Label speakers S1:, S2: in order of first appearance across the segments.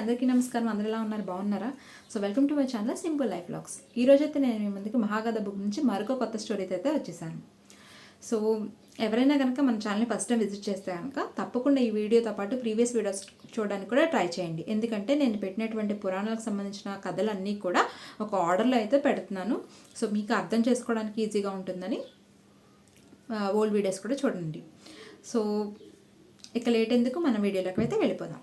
S1: అందరికీ నమస్కారం. అందరు ఎలా ఉన్నారు? బాగున్నారా? So welcome to my channel simple life blogs ఈ నేను మీ ముందుకు మహాగాథ బుక్ నుంచి మరొక కొత్త స్టోరీతో అయితే వచ్చేసాను. సో ఎవరైనా కనుక మన ఛానల్ని ఫస్ట్ టైం విజిట్ చేస్తే కనుక తప్పకుండా ఈ వీడియోతో పాటు ప్రీవియస్ వీడియోస్ చూడడానికి కూడా ట్రై చేయండి. ఎందుకంటే నేను పెట్టినటువంటి పురాణాలకు సంబంధించిన కథలన్నీ కూడా ఒక ఆర్డర్లో అయితే పెడుతున్నాను. సో మీకు అర్థం చేసుకోవడానికి ఈజీగా ఉంటుందని ఓల్డ్ వీడియోస్ కూడా చూడండి. సో ఇక లేట్ ఎందుకు? మన వీడియోలోకి అయితే వెళ్ళిపోదాం.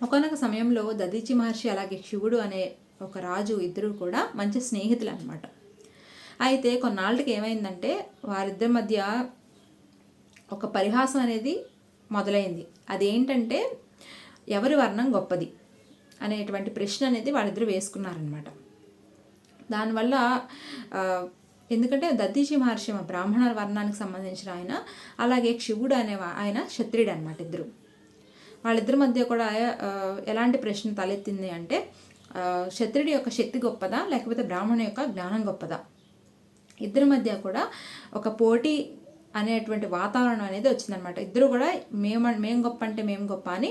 S1: ఒకనొక సమయంలో దదీచి మహర్షి అలాగే శివుడు అనే ఒక రాజు ఇద్దరు కూడా మంచి స్నేహితులు అనమాట అయితే కొన్నాళ్ళకి ఏమైందంటే వారిద్దరి మధ్య ఒక పరిహాసం అనేది మొదలైంది. అదేంటంటే ఎవరి వర్ణం గొప్పది అనేటువంటి ప్రశ్న అనేది వాళ్ళిద్దరు వేసుకున్నారనమాట దానివల్ల ఎందుకంటే దద్దీజీ మహర్షి బ్రాహ్మణ వర్ణానికి సంబంధించిన ఆయన అలాగే శివుడు అనే ఆయన క్షత్రియుడు అనమాట ఇద్దరు. వాళ్ళిద్దరి మధ్య కూడా ఎలాంటి ప్రశ్న తలెత్తింది అంటే క్షత్రుడి యొక్క శక్తి గొప్పదా లేకపోతే బ్రాహ్మణు యొక్క జ్ఞానం గొప్పదా? ఇద్దరి మధ్య కూడా ఒక పోటీ అనేటువంటి వాతావరణం అనేది వచ్చిందనమాట ఇద్దరు కూడా మేము మేము గొప్ప అంటే మేము గొప్ప అని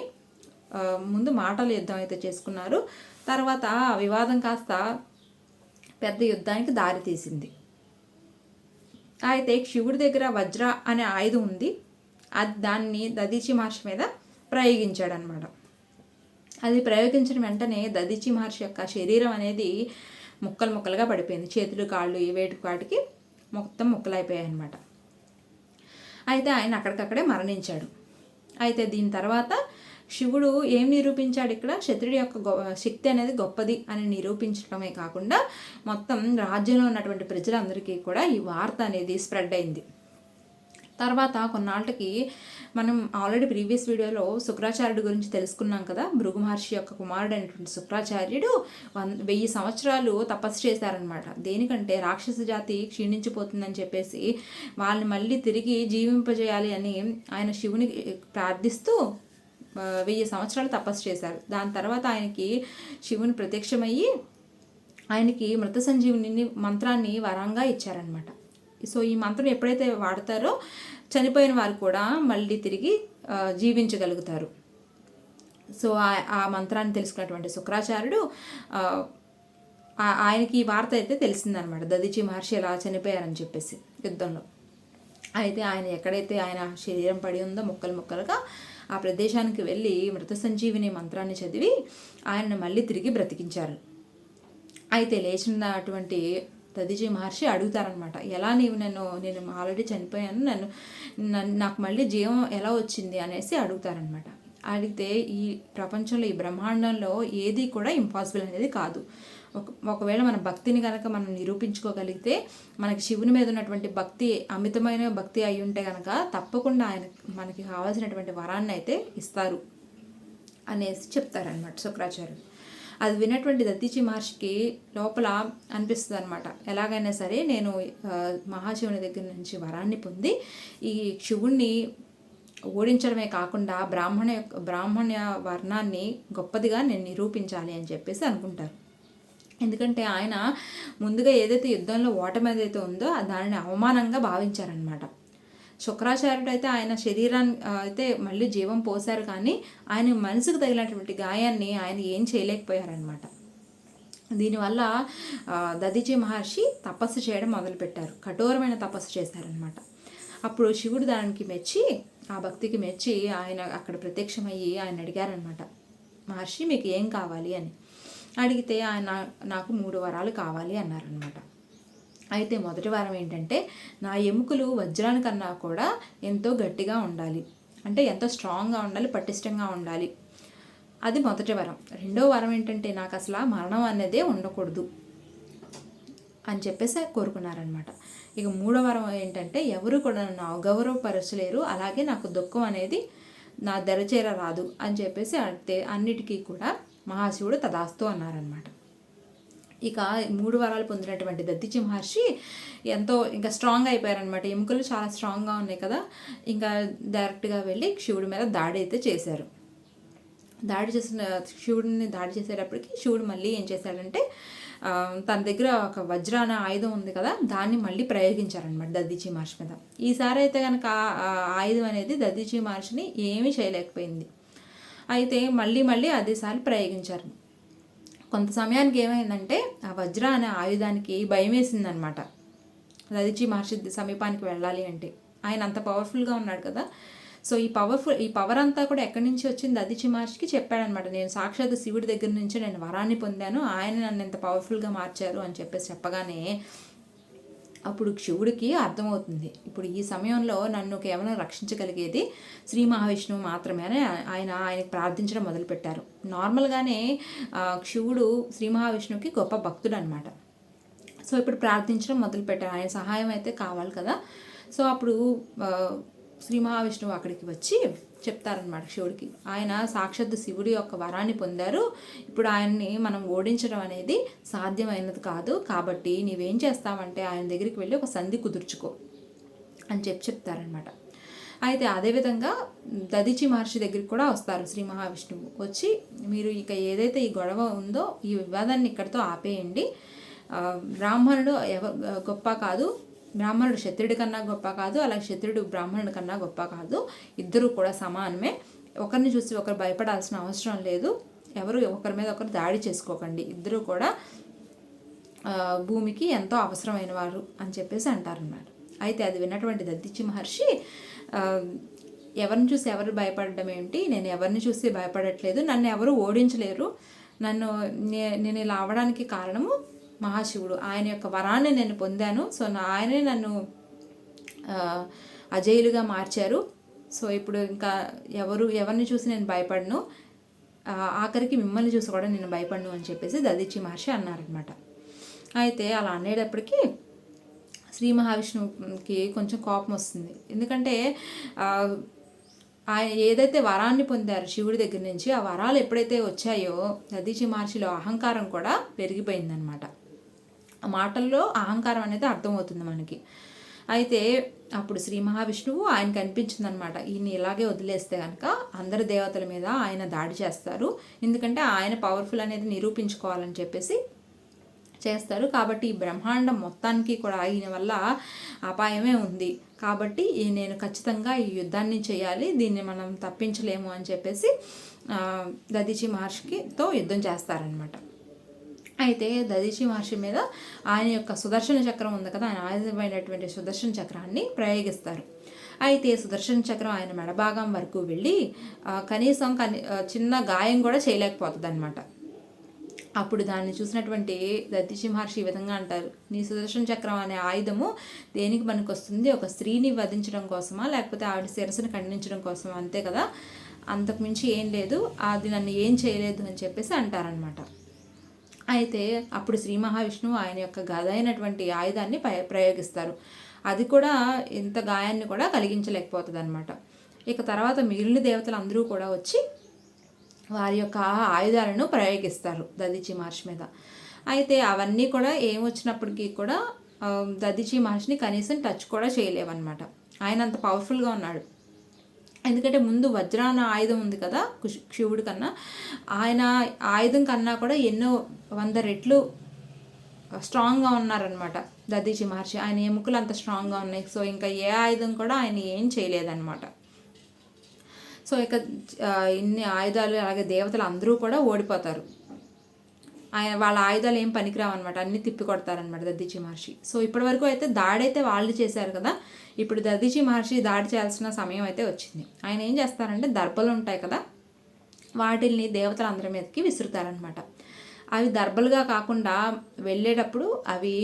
S1: ముందు మాటల యుద్ధం అయితే చేసుకున్నారు. తర్వాత ఆ వివాదం కాస్త పెద్ద యుద్ధానికి దారి తీసింది. అయితే శివుడి దగ్గర వజ్ర అనే ఆయుధం ఉంది. అది దాన్ని దదీచి మహర్షి మీద ప్రయోగించాడనమాట. అది ప్రయోగించిన వెంటనే దదిచి మహర్షి యొక్క శరీరం అనేది ముక్కలు ముక్కలుగా పడిపోయింది. చేతులు కాళ్ళు వేటి వాటికి మొత్తం ముక్కలైపోయాయి అనమాట అయితే ఆయన అక్కడికక్కడే మరణించాడు. అయితే దీని తర్వాత శివుడు ఏం నిరూపించాడు ఇక్కడ? క్షత్రుడి యొక్క గొ శక్తి అనేది గొప్పది అని నిరూపించడమే కాకుండా మొత్తం రాజ్యంలో ఉన్నటువంటి ప్రజలందరికీ కూడా ఈ వార్త అనేది స్ప్రెడ్ అయింది. తర్వాత కొన్నాళ్ళకి మనం ఆల్రెడీ ప్రీవియస్ వీడియోలో శుక్రాచార్యుడి గురించి తెలుసుకున్నాం కదా భృగు మహర్షి యొక్క కుమారుడు అయినటువంటి శుక్రాచార్యుడు వన్ వెయ్యి సంవత్సరాలు తపస్సు చేశారనమాట దేనికంటే రాక్షస జాతి క్షీణించిపోతుందని చెప్పేసి వాళ్ళని మళ్ళీ తిరిగి జీవింపజేయాలి అని ఆయన శివుని ప్రార్థిస్తూ వెయ్యి సంవత్సరాలు తపస్సు చేశారు. దాని తర్వాత ఆయనకి శివుని ప్రత్యక్షమయ్యి ఆయనకి మృత సంజీవుని మంత్రాన్ని వరంగా ఇచ్చారనమాట సో ఈ మంత్రం ఎప్పుడైతే వాడతారో చనిపోయిన వారు కూడా మళ్ళీ తిరిగి జీవించగలుగుతారు. సో ఆ- ఆ మంత్రాన్ని తెలుసుకున్నటువంటి శుక్రాచార్యుడు ఆయనకి ఈ వార్త అయితే తెలిసిందనమాట దదిచి మహర్షి ఎలా చనిపోయారని చెప్పేసి యుద్ధంలో. అయితే ఆయన ఎక్కడైతే ఆయన శరీరం పడి ఉందో ముక్కలు ముక్కలుగా ఆ ప్రదేశానికి వెళ్ళి మృత సంజీవిని మంత్రాన్ని చదివి ఆయనను మళ్ళీ తిరిగి బ్రతికించారు. అయితే లేచినటువంటి దదిజీ మహర్షి అడుగుతారనమాట ఎలా నీవు నన్ను నేను ఆల్రెడీ చనిపోయాను నన్ను నన్ను నాకు మళ్ళీ జీవం ఎలా వచ్చింది? అనేసి అడుగుతారనమాట అడిగితే ఈ ప్రపంచంలో ఈ బ్రహ్మాండంలో ఏది కూడా ఇంపాసిబుల్ అనేది కాదు. ఒక ఒకవేళ మన భక్తిని కనుక మనం నిరూపించుకోగలిగితే మనకి శివుని మీద ఉన్నటువంటి భక్తి అమితమైన భక్తి అయి ఉంటే కనుక తప్పకుండా ఆయన మనకి కావాల్సినటువంటి వరాన్ని అయితే ఇస్తారు అనేసి చెప్తారనమాట శుక్రాచార్యులు. అది విన్నటువంటి దత్తిచి మహర్షికి లోపల అనిపిస్తుంది అనమాట ఎలాగైనా సరే నేను మహాశివుని దగ్గర నుంచి వరాన్ని పొంది ఈ శివుణ్ణి ఓడించడమే కాకుండా బ్రాహ్మణ యొక్క బ్రాహ్మణ వర్ణాన్ని గొప్పదిగా నేను నిరూపించాలి అని చెప్పేసి అనుకుంటారు. ఎందుకంటే ఆయన ముందుగా ఏదైతే యుద్ధంలో ఓటమి ఏదైతే ఉందో దానిని అవమానంగా భావించారనమాట శుక్రాచార్యుడు అయితే ఆయన శరీరాన్ని అయితే మళ్ళీ జీవం పోశారు కానీ ఆయన మనసుకు తగిలినటువంటి గాయాన్ని ఆయన ఏం చేయలేకపోయారనమాట దీనివల్ల దదిజీ మహర్షి తపస్సు చేయడం మొదలుపెట్టారు. కఠోరమైన తపస్సు చేశారనమాట అప్పుడు శివుడు దానికి మెచ్చి ఆ భక్తికి మెచ్చి ఆయన అక్కడ ప్రత్యక్షమయ్యి ఆయన అడిగారనమాట మహర్షి మీకు ఏం కావాలి? అని. అడిగితే ఆయన నాకు మూడు వరాలు కావాలి అన్నారనమాట అయితే మొదటి వారం ఏంటంటే నా ఎముకలు వజ్రానికన్నా కూడా ఎంతో గట్టిగా ఉండాలి. అంటే ఎంతో స్ట్రాంగ్గా ఉండాలి పటిష్టంగా ఉండాలి. అది మొదటి వరం. రెండో వరం ఏంటంటే నాకు అసలు మరణం అనేదే ఉండకూడదు అని చెప్పేసి కోరుకున్నారనమాట ఇక మూడో వరం ఏంటంటే ఎవరు కూడా నన్ను అగౌరవపరచలేరు. అలాగే నాకు దుఃఖం అనేది నా దరచేర రాదు అని చెప్పేసి అన్నిటికీ కూడా మహాశివుడు తదాస్తు అన్నారనమాట ఇక మూడు వారాలు పొందినటువంటి దత్తిచి మహర్షి ఎంతో ఇంకా స్ట్రాంగ్ అయిపోయారనమాట ఎముకలు చాలా స్ట్రాంగ్గా ఉన్నాయి కదా. ఇంకా డైరెక్ట్గా వెళ్ళి శివుడి మీద దాడి అయితే చేశారు. దాడి చేసిన శివుడిని దాడి చేసేటప్పటికి శివుడు మళ్ళీ ఏం చేశాడంటే తన దగ్గర ఒక వజ్ర అనే ఆయుధం ఉంది కదా దాన్ని మళ్ళీ ప్రయోగించారనమాట దద్దీచి మహర్షి మీద. ఈసారి అయితే కనుక ఆయుధం అనేది దద్దీచి మహర్షిని ఏమీ చేయలేకపోయింది. అయితే మళ్ళీ మళ్ళీ అదేసారి ప్రయోగించారు. కొంత సమయానికి ఏమైందంటే ఆ వజ్ర అనే ఆయుధానికి భయం వేసిందనమాట. దదిచి మహర్షి సమీపానికి వెళ్ళాలి అంటే. ఆయన అంత పవర్ఫుల్గా ఉన్నాడు కదా. సో ఈ పవర్ఫుల్ ఈ పవర్ అంతా కూడా ఎక్కడి నుంచి వచ్చింది? దదిచి మహర్షికి చెప్పాడనమాట. నేను సాక్షాత్ శివుడి దగ్గర నుంచి నేను వరాన్ని పొందాను. ఆయన నన్ను ఎంత పవర్ఫుల్గా మార్చారు అని చెప్పేసి చెప్పగానే అప్పుడు శివుడికి అర్థమవుతుంది. ఇప్పుడు ఈ సమయంలో నన్ను కేవలం రక్షించగలిగేది శ్రీ మహావిష్ణువు మాత్రమే అని ఆయన ఆయనకు ప్రార్థించడం మొదలుపెట్టారు. నార్మల్గానే క్షివుడు శివుడు శ్రీ మహావిష్ణువుకి గొప్ప భక్తుడు అనమాట సో ఇప్పుడు ప్రార్థించడం మొదలుపెట్టారు. ఆయన సహాయం అయితే కావాలి కదా. సో అప్పుడు శ్రీ మహావిష్ణువు అక్కడికి వచ్చి చెప్తారనమాట శివుడికి. ఆయన సాక్షాత్ శివుడి యొక్క వరాన్ని పొందారు. ఇప్పుడు ఆయన్ని మనం ఓడించడం అనేది సాధ్యమైనది కాదు. కాబట్టి నీవేం చేస్తావంటే ఆయన దగ్గరికి వెళ్ళి ఒక సంధి కుదుర్చుకో అని చెప్పి చెప్తారనమాట అయితే అదేవిధంగా దదిచి మహర్షి దగ్గరికి కూడా వస్తారు శ్రీ మహావిష్ణువు. వచ్చి మీరు ఇక ఏదైతే ఈ గొడవ ఉందో ఈ వివాదాన్ని ఇక్కడితో ఆపేయండి. బ్రాహ్మణుడు ఎవ గొప్ప కాదు. బ్రాహ్మణుడు క్షత్రుడి కన్నా గొప్ప కాదు అలాగే క్షత్రుడు బ్రాహ్మణుడి కన్నా గొప్ప కాదు. ఇద్దరు కూడా సమానమే. ఒకరిని చూసి ఒకరు భయపడాల్సిన అవసరం లేదు. ఎవరు ఒకరి మీద ఒకరు దాడి చేసుకోకండి. ఇద్దరు కూడా భూమికి ఎంతో అవసరమైన వారు అని చెప్పేసి అంటారన్నమాట. అయితే అది విన్నటువంటి దద్దిచ్చి మహర్షి ఎవరిని చూసి ఎవరు భయపడడం ఏంటి? నేను ఎవరిని చూసి భయపడట్లేదు. నన్ను ఎవరు ఓడించలేరు. నన్ను నేను ఇలా అవడానికి కారణము మహాశివుడు. ఆయన యొక్క వరాన్ని నేను పొందాను. సో నా ఆయనే నన్ను అజయులుగా మార్చారు. సో ఇప్పుడు ఇంకా ఎవరు ఎవరిని చూసి నేను భయపడను ఆఖరికి మిమ్మల్ని చూసి కూడా నేను భయపడను అని చెప్పేసి దదిచి మహర్షి అన్నారనమాట అయితే అలా అనేటప్పటికీ శ్రీ మహావిష్ణువుకి కొంచెం కోపం వస్తుంది. ఎందుకంటే ఆయన ఏదైతే వరాన్ని పొందారు శివుడి దగ్గర నుంచి ఆ వరాలు ఎప్పుడైతే వచ్చాయో దదీచి మహర్షిలో అహంకారం కూడా పెరిగిపోయిందనమాట మాటల్లో అహంకారం అనేది అర్థమవుతుంది మనకి. అయితే అప్పుడు శ్రీ మహావిష్ణువు ఆయనకు అనిపించింది అనమాట ఈయన ఇలాగే వదిలేస్తే కనుక అందరి దేవతల మీద ఆయన దాడి చేస్తారు. ఎందుకంటే ఆయన పవర్ఫుల్ అనేది నిరూపించుకోవాలని చెప్పేసి చేస్తారు. కాబట్టి ఈ బ్రహ్మాండం మొత్తానికి కూడా ఈయన వల్ల అపాయమే ఉంది. కాబట్టి ఈ నేను ఖచ్చితంగా ఈ యుద్ధాన్ని చేయాలి దీన్ని మనం తప్పించలేము అని చెప్పేసి ఆ, దదిచి మహర్షికితో యుద్ధం చేస్తారనమాట. అయితే దదిచి మహర్షి మీద ఆయన యొక్క సుదర్శన చక్రం ఉంది కదా ఆయన ఆయుధమైనటువంటి సుదర్శన చక్రాన్ని ప్రయోగిస్తారు. అయితే సుదర్శన చక్రం ఆయన మెడభాగం వరకు వెళ్ళి కనీసం కని చిన్న గాయం కూడా చేయలేకపోతుంది అనమాట అప్పుడు దాన్ని చూసినటువంటి దత్తిచి మహర్షి ఈ విధంగా అంటారు నీ సుదర్శన చక్రం అనే ఆయుధము దేనికి పనికొస్తుంది? ఒక స్త్రీని వధించడం కోసమా లేకపోతే ఆవిడ శిరస్సును ఖండించడం కోసమా? అంతే కదా అంతకుమించి ఏం లేదు అది నన్ను ఏం చేయలేదు అని చెప్పేసి అంటారనమాట అయితే అప్పుడు శ్రీ మహావిష్ణువు ఆయన యొక్క గదైనటువంటి ఆయుధాన్ని ప్రయోగిస్తారు. అది కూడా ఇంత గాయాన్ని కూడా కలిగించలేకపోతుంది అనమాట ఇక తర్వాత మిగిలిన దేవతలు అందరూ కూడా వచ్చి వారి యొక్క ఆయుధాలను ప్రయోగిస్తారు దదిచి మహర్షి మీద. అయితే అవన్నీ కూడా ఏమొచ్చినప్పటికీ కూడా ఆ, దదిచి మహర్షిని కనీసం టచ్ కూడా చేయలేవన్నమాట. ఆయన అంత పవర్ఫుల్గా ఉన్నాడు. ఎందుకంటే ముందు వజ్రాన ఆయుధం ఉంది కదా శివుడి కన్నా. ఆయన ఆయుధం కన్నా కూడా ఎన్నో వంద రెట్లు స్ట్రాంగ్గా ఉన్నారనమాట దదీజీ మహర్షి. ఆయన ఎముకలు అంత స్ట్రాంగ్గా ఉన్నాయి. సో ఇంకా ఏ ఆయుధం కూడా ఆయన ఏం చేయలేదన్నమాట. సో ఇక ఇన్ని ఆయుధాలు అలాగే దేవతలు అందరూ కూడా ఓడిపోతారు. ఆయన వాళ్ళ ఆయుధాలు ఏం పనికిరావు అనమాట అన్ని తిప్పి కొడతారనమాట దద్దీచి మహర్షి. సో ఇప్పటి వరకు అయితే దాడి అయితే వాళ్ళు చేశారు కదా ఇప్పుడు దద్దీచి మహర్షి దాడి చేయాల్సిన సమయం అయితే వచ్చింది. ఆయన ఏం చేస్తారంటే దర్భలు ఉంటాయి కదా వాటిల్ని దేవతలందరి మీదకి విసురుతారనమాట అవి దర్బలుగా కాకుండా వెళ్ళేటప్పుడు అవి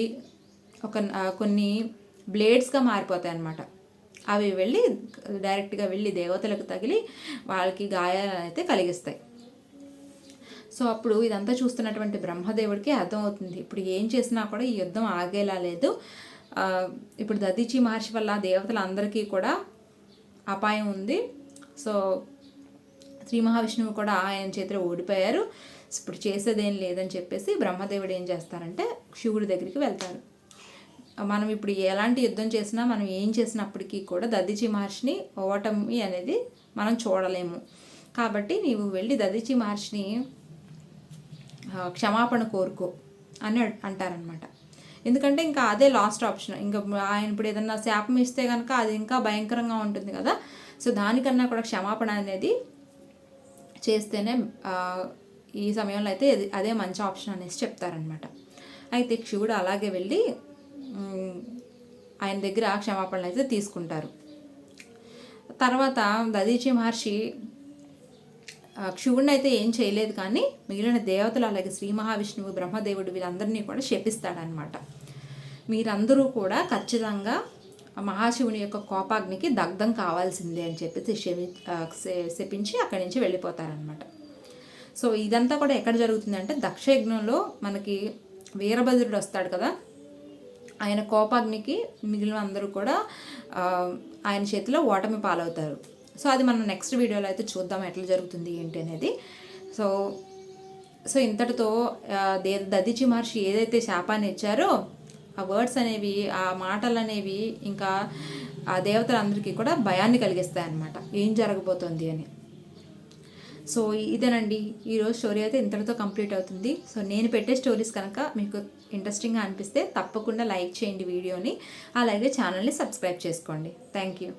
S1: ఒక కొన్ని బ్లేడ్స్గా మారిపోతాయి అన్నమాట అవి వెళ్ళి డైరెక్ట్గా వెళ్ళి దేవతలకు తగిలి వాళ్ళకి గాయాలు అయితే కలిగిస్తాయి. సో అప్పుడు ఇదంతా చూస్తున్నటువంటి బ్రహ్మదేవుడికి అర్థమవుతుంది. ఇప్పుడు ఏం చేసినా కూడా ఈ యుద్ధం ఆగేలా లేదు. ఇప్పుడు దదీచి మహర్షి వల్ల దేవతలందరికీ కూడా అపాయం ఉంది. సో శ్రీ మహావిష్ణువు కూడా ఆయన చేతిలో ఓడిపోయారు. ఇప్పుడు చేసేదేం లేదని చెప్పేసి బ్రహ్మదేవుడు ఏం చేస్తారంటే శివుడి దగ్గరికి వెళ్తారు. మనం ఇప్పుడు ఎలాంటి యుద్ధం చేసినా మనం ఏం చేసినప్పటికీ కూడా దదిచి మహర్షిని ఓటమి అనేది మనం చూడలేము. కాబట్టి నీవు వెళ్ళి దదిచి మహర్షిని క్షమాపణ కోరుకో అని అంటారనమాట ఎందుకంటే ఇంకా అదే లాస్ట్ ఆప్షన్. ఇంకా ఆయన ఇప్పుడు ఏదన్నా శాపం ఇస్తే కనుక అది ఇంకా భయంకరంగా ఉంటుంది కదా. సో దానికన్నా కూడా క్షమాపణ అనేది చేస్తేనే ఈ సమయంలో అయితే అదే మంచి ఆప్షన్ అనేసి చెప్తారనమాట అయితే శివుడు అలాగే వెళ్ళి ఆయన దగ్గర క్షమాపణలు అయితే తీసుకుంటారు. తర్వాత దదీచి మహర్షి శివుడిని అయితే ఏం చేయలేదు కానీ మిగిలిన దేవతలు అలాగే శ్రీ మహావిష్ణువు బ్రహ్మదేవుడు వీళ్ళందరినీ కూడా శపిస్తాడనమాట మీరందరూ కూడా ఖచ్చితంగా మహాశివుని యొక్క కోపాగ్నికి దగ్ధం కావాల్సిందే అని చెప్పేసి శపి శపించి అక్కడి నుంచి వెళ్ళిపోతారనమాట సో ఇదంతా కూడా ఎక్కడ జరుగుతుంది అంటే దక్షయజ్ఞంలో మనకి వీరభద్రుడు వస్తాడు కదా ఆయన కోపాగ్నికి మిగిలిన అందరూ కూడా ఆయన చేతిలో ఓటమి పాలవుతారు. సో అది మనం నెక్స్ట్ వీడియోలో అయితే చూద్దాం ఎట్లా జరుగుతుంది ఏంటి అనేది. సో సో ఇంతటితో దే దదిచి మహర్షి ఏదైతే శాపాన్ని ఇచ్చారో ఆ వర్డ్స్ అనేవి ఆ మాటలు అనేవి ఇంకా ఆ దేవతలందరికీ కూడా భయాన్ని కలిగిస్తాయి అన్నమాట ఏం జరగబోతోంది అని. సో ఇదేనండి. ఈరోజు స్టోరీ అయితే ఇంతటితో కంప్లీట్ అవుతుంది. సో నేను పెట్టే స్టోరీస్ కనుక మీకు ఇంట్రెస్టింగ్గా అనిపిస్తే తప్పకుండా లైక్ చేయండి వీడియోని. అలాగే ఛానల్ని సబ్స్క్రైబ్ చేసుకోండి. Thank you